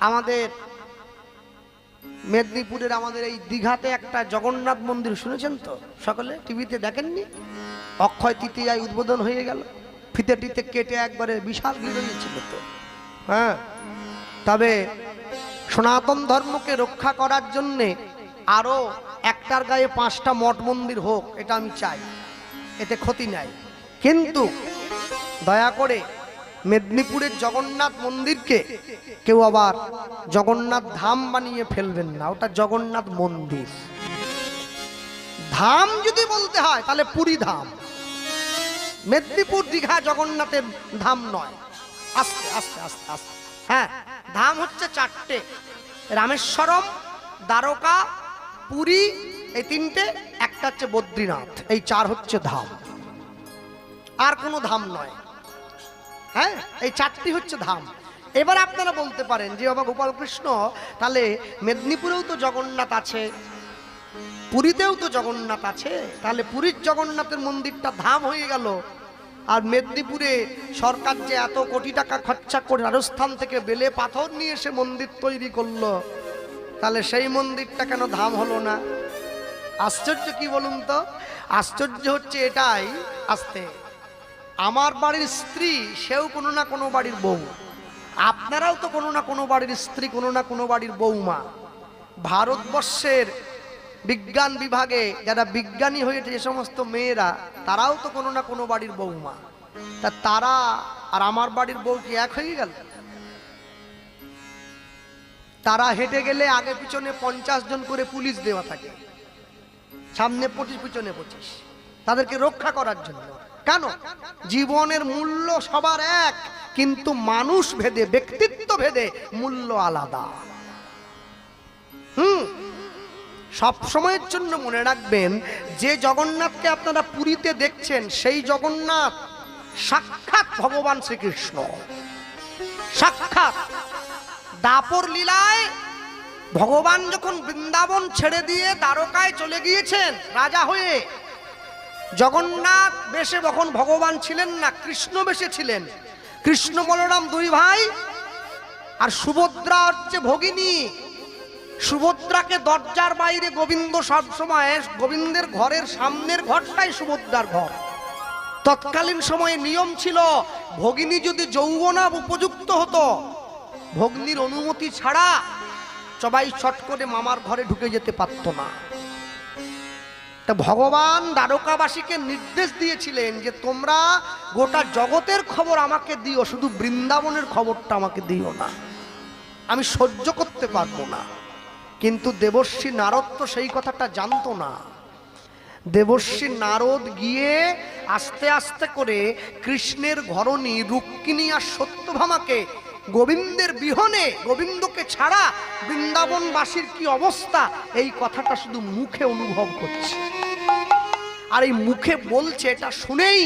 আমাদের মেদিনীপুরের আমাদের এই দীঘাতে একটা জগন্নাথ মন্দির শুনেছেন তো সকলে? টিভিতে দেখেননি? অক্ষয় তৃতীয়ায় উদ্বোধন হয়ে গেল। ফিতে টিতে কেটে একবারে বিশাল ভিড় হয়েছিল তো। হ্যাঁ। তবে সনাতন ধর্মকে রক্ষা করার জন্যে আরও একটার গায়ে পাঁচটা মঠ মন্দির হোক, এটা আমি চাই। এতে ক্ষতি নাই। কিন্তু দয়া করে মেদিনীপুরের জগন্নাথ মন্দিরকে কেউ আবার জগন্নাথ ধাম বানিয়ে ফেলবেন না, ওটা জগন্নাথ মন্দির। ধাম যদি বলতে হয়, তাহলে পুরী ধাম। মেদিনীপুর দীঘা জগন্নাথের ধাম নয়। আস্তে আস্তে আস্তে আস্তে। হ্যাঁ ধাম হচ্ছে চারটে। রামেশ্বরম, দ্বারকা, পুরী, এই তিনটে, একটা হচ্ছে বদ্রীনাথ, এই চার হচ্ছে ধাম। আর কোনো ধাম নয়। হ্যাঁ এই চারটি হচ্ছে ধাম। এবার আপনারা বলতে পারেন, যে বাবা গোপালকৃষ্ণ, তাহলে মেদিনীপুরেও তো জগন্নাথ আছে, পুরীতেও তো জগন্নাথ আছে, তাহলে পুরীর জগন্নাথের মন্দিরটা ধাম হয়ে গেল। আর মেদিনীপুরে সরকার যে এত কোটি টাকা খরচা করে রাজস্থান থেকে বেলে পাথর নিয়ে এসে মন্দির তৈরি করল, তাহলে সেই মন্দিরটা কেন ধাম হলো না? আশ্চর্য কি বলুন তো? আশ্চর্য হচ্ছে এটাই, আসতে। আমার বাড়ির স্ত্রী, সেও কোনো না কোনো বাড়ির বউ। আপনারাও তো কোনো না কোনো বাড়ির স্ত্রী, কোনো না কোনো বাড়ির বৌমা ভারতবর্ষের বিজ্ঞান বিভাগে যারা বিজ্ঞানী হয়েছে যে সমস্ত মেয়েরা, তারাও তো কোনো না কোনো বাড়ির বৌমা তা তারা আর আমার বাড়ির বউ কি এক হয়ে গেল? তারা হেঁটে গেলে আগে পিছনে পঞ্চাশ জন করে পুলিশ দেওয়া থাকে। সামনে পঁচিশ, পিছনে পঁচিশ। তাদেরকে রক্ষা করার জন্য। কেন? জীবনের মূল্য সবার এক, কিন্তু মানুষ ভেদে, ব্যক্তিত্ব ভেদে মূল্য আলাদা। হুম? সব সময়ের জন্য মনে রাখবেন, যে জগন্নাথকে আপনারা পুরীতে দেখছেন, সেই জগন্নাথ সাক্ষাৎ ভগবান শ্রীকৃষ্ণ। সাক্ষাৎ। দাপর লীলায় ভগবান যখন বৃন্দাবন ছেড়ে দিয়ে দ্বারকায় চলে গিয়েছেন, রাজা হয়ে জগন্নাথ বেশে তখন ভগবান ছিলেন না, কৃষ্ণ বেশে ছিলেন। কৃষ্ণ বলরাম দুই ভাই আর সুভদ্রা হচ্ছে ভগিনী। সুভদ্রাকে দরজার বাইরে গোবিন্দ সব সময়, গোবিন্দের ঘরের সামনের ঘরটাই সুভদ্রার ঘর। তৎকালীন সময়ে নিয়ম ছিল, ভগিনী যদি যৌবনা উপযুক্ত হতো, ভগ্নির অনুমতি ছাড়া সবাই ছট করে মামার ঘরে ঢুকে যেতে পারত না। তা ভগবান দ্বারকাবাসীকে নির্দেশ দিয়েছিলেন যে তোমরা গোটা জগতের খবর আমাকে দিও, শুধু বৃন্দাবনের খবরটা আমাকে দিও না। আমি সহ্য করতে পারব না। কিন্তু দেবর্ষী নারদ তো সেই কথাটা জানতো না। দেবর্ষী নারদ গিয়ে আস্তে আস্তে করে কৃষ্ণের ঘরণী রুক্মিণী আর সত্যভামাকে গোবিন্দের বিহনে, গোবিন্দকে ছাড়া বৃন্দাবনবাসীর কি অবস্থা? এই কথাটা শুধু মুখে অনুভব করছে আর এই মুখে বলছে, এটা শুনেই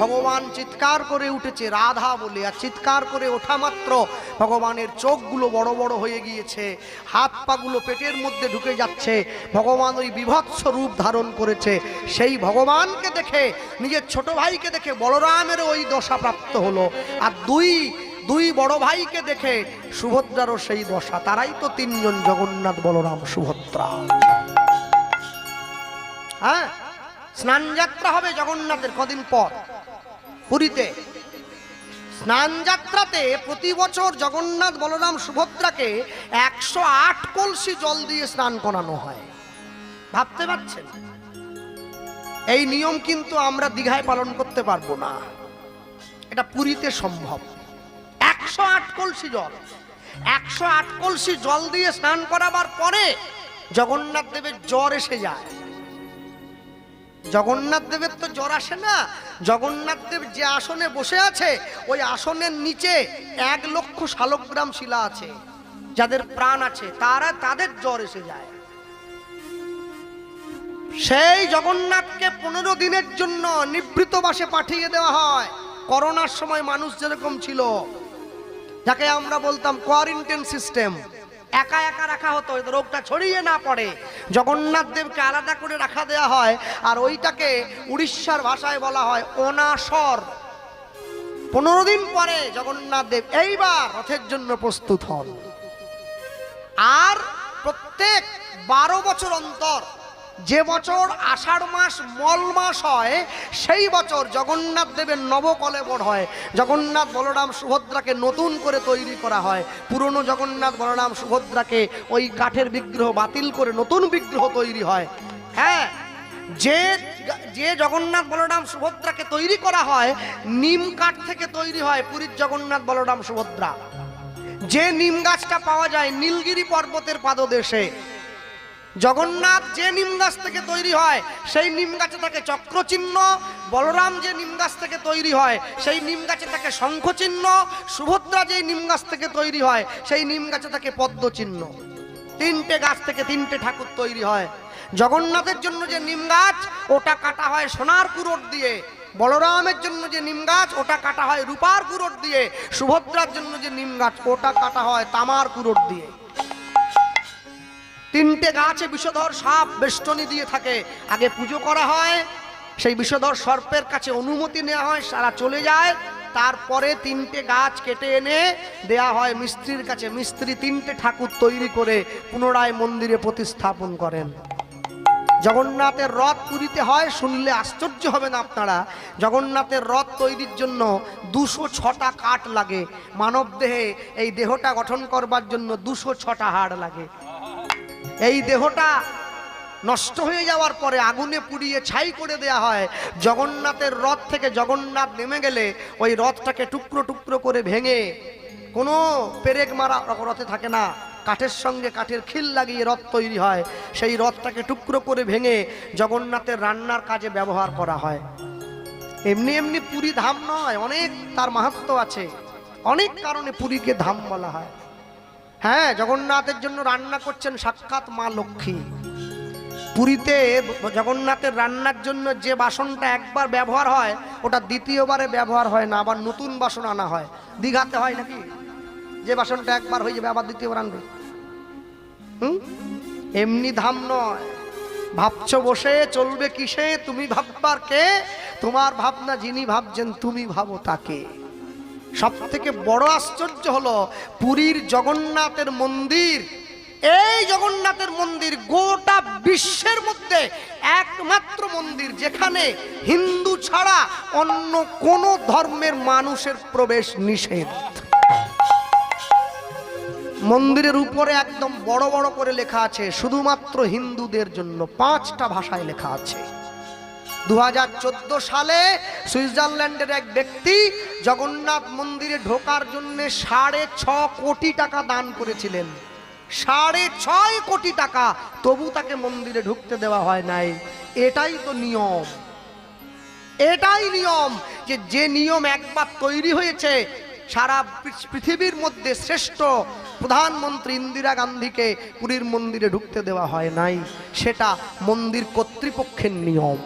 ভগবান চিৎকার করে উঠেছে, রাধা বলে, আর চিৎকার করে ওঠা মাত্র ভগবানের চোখগুলো বড় বড় হয়ে গিয়েছে, হাত পাগুলো পেটের মধ্যে ঢুকে যাচ্ছে, ভগবান ওই বিভৎস রূপ ধারণ করেছে, সেই ভগবানকে দেখে, নিজের ছোট ভাইকে দেখে বলরামের ওই দশা প্রাপ্ত হলো, আর দুই দুই বড় ভাইকে দেখে সুভদ্রারও সেই দশা। তারাই তো তিনজন জগন্নাথ বলরাম, সুভদ্রা। হ্যাঁ স্নান যাত্রা হবে জগন্নাথের কদিন পর। পুরীতে। স্নান যাত্রাতে প্রতি বছর জগন্নাথ বলরাম, সুভদ্রাকে একশো আট কলসি জল দিয়ে স্নান করানো হয়। ভাবতে পারছেন? এই নিয়ম কিন্তু আমরা দীঘায় পালন করতে পারব না। এটা পুরীতে সম্ভব। একশো আট কলসি জল। একশো আট কলসি জল দিয়ে স্নান করাবার পরে জগন্নাথ দেবের জ্বর এসে যায়। জগন্নাথ দেবের তো জ্বর আসে না। জগন্নাথ দেব যে আসনে বসে আছে, ওই আসনের নিচে এক লক্ষ শালগ্রাম শিলা আছে, যাদের প্রাণ আছে, তারা তাদের জ্বর এসে যায়। সেই জগন্নাথকে পনেরো দিনের জন্য নিবৃত বাসে পাঠিয়ে দেওয়া হয়। করোনার সময় মানুষ যেরকম ছিল যাকে আমরা বলতাম কোয়ারেন্টাইন সিস্টেম একা একা রাখা হতো রোগটা ছড়িয়ে না পড়ে। জগন্নাথ দেবকে আলাদা করে রাখা দেওয়া হয়, আর ওইটাকে উড়িষ্যার ভাষায় বলা হয় অনাসর। পনেরো দিন পরে জগন্নাথ দেব এইবার রথের জন্য প্রস্তুত হন। আর প্রত্যেক বারো বছর অন্তর যে বছর আষাঢ় মাস, মল মাস হয়, সেই বছর জগন্নাথ দেবের নবকলেবর হয়। জগন্নাথ বলরাম সুভদ্রাকে নতুন করে তৈরি করা হয়। পুরনো জগন্নাথ বলরাম সুভদ্রাকে ওই কাঠের বিগ্রহ বাতিল করে নতুন বিগ্রহ তৈরি হয়। হ্যাঁ যে যে জগন্নাথ বলরাম সুভদ্রাকে তৈরি করা হয়, নিম কাঠ থেকে তৈরি হয় পুরীর জগন্নাথ বলরাম সুভদ্রা। যে নিম গাছটা পাওয়া যায় নীলগিরি পর্বতের পাদদেশে জগন্নাথ যে নিম গাছ থেকে তৈরি হয়, সেই নিম গাছে থাকে চক্রচিহ্ন, বলরাম যে নিম গাছ থেকে তৈরি হয়, সেই নিম গাছে থাকে শঙ্খচিহ্ন, সুভদ্রা যে নিম গাছ থেকে তৈরি হয়, সেই নিম গাছে থাকে পদ্মচিহ্ন। তিনটে গাছ থেকে তিনটে ঠাকুর তৈরি হয়। জগন্নাথের জন্য যে নিম গাছ, ওটা কাটা হয় সোনার কুরোট দিয়ে। বলরামের জন্য যে নিম গাছ, ওটা কাটা হয় রূপার কুরোট দিয়ে। সুভদ্রার জন্য যে নিম গাছ, ওটা কাটা হয় তামার কুরোট দিয়ে। তিনটে গাছে বিষধর সাপ বেষ্টনী দিয়ে থাকে। আগে পুজো করা হয়, সেই বিষধর সর্পের কাছে অনুমতি নেওয়া হয়, সারা চলে যায়। তারপরে তিনটে গাছ কেটে এনে দেয়া হয় মিস্ত্রির কাছে। মিস্ত্রি তিনটে ঠাকুর তৈরি করে পুনরায় মন্দিরে প্রতিস্থাপন করেন। জগন্নাথের রথ পুরীতে হয়, শুনলে আশ্চর্য হবেন আপনারা? জগন্নাথের রথ তৈরির জন্য দুশো ছটা কাঠ লাগে। মানব দেহে এই দেহটা গঠন করবার জন্য দুশো ছটা হাড় লাগে। এই দেহটা নষ্ট হয়ে যাওয়ার পরে আগুনে পুড়িয়ে ছাই করে দেয়া হয়। জগন্নাথের রথ থেকে জগন্নাথ নেমে গেলে ওই রথটাকে টুকরো টুকরো করে ভেঙে কোনো পেরেক মারা রথে থাকে না। কাঠের সঙ্গে কাঠের খিল লাগিয়ে রথ তৈরি হয়। সেই রথটাকে টুকরো করে ভেঙে জগন্নাথের রান্নার কাজে ব্যবহার করা হয়। এমনি এমনি পুরী ধাম নয়, অনেক তার মাহাত্ম আছে। অনেক কারণে পুরীকে ধাম বলা হয়। হ্যাঁ জগন্নাথের জন্য রান্না করছেন সাক্ষাৎ মা লক্ষ্মী। পুরীতে জগন্নাথের রান্নার জন্য যে বাসনটা একবার ব্যবহার হয়, ওটা দ্বিতীয়বারে ব্যবহার হয় না, আবার নতুন বাসন আনা হয়। দীঘাতে হয় নাকি? যে বাসনটা একবার হয়ে যাবে, আবার দ্বিতীয়বার আনবে। হুম? এমনি ধাম নয়। ভাবছ বসে, চলবে কিসে, তুমি ভাববার কে? তোমার ভাবনা যিনি ভাবছেন, তুমি ভাবো তাকে। সব থেকে বড় আশ্চর্য হলো পুরীর জগন্নাথের মন্দির। এই জগন্নাথের মন্দির গোটা বিশ্বের মধ্যে একমাত্র মন্দির, যেখানে হিন্দু ছাড়া অন্য কোনো ধর্মের মানুষের প্রবেশ নিষেধ। মন্দিরের উপরে একদম বড় বড় করে লেখা আছে, শুধুমাত্র হিন্দুদের জন্য পাঁচটা ভাষায় লেখা আছে। দু হাজার চোদ্দ সালে সুইজারল্যান্ডের এক ব্যক্তি জগন্নাথ মন্দিরে ঢোকার জন্য সাড়ে ছ কোটি টাকা দান করেছিলেন। সাড়ে ছয় কোটি টাকা, তবু তাকে মন্দিরে ঢুকতে দেওয়া হয় নাই। এটাই তো নিয়ম। এটাই নিয়ম যে যে নিয়ম একবার তৈরি হয়েছে, সারা পৃথিবীর মধ্যে শ্রেষ্ঠ প্রধানমন্ত্রী ইন্দিরা গান্ধীকে পুরীর মন্দিরে ঢুকতে দেওয়া হয় নাই। সেটা মন্দির কর্তৃপক্ষের নিয়ম।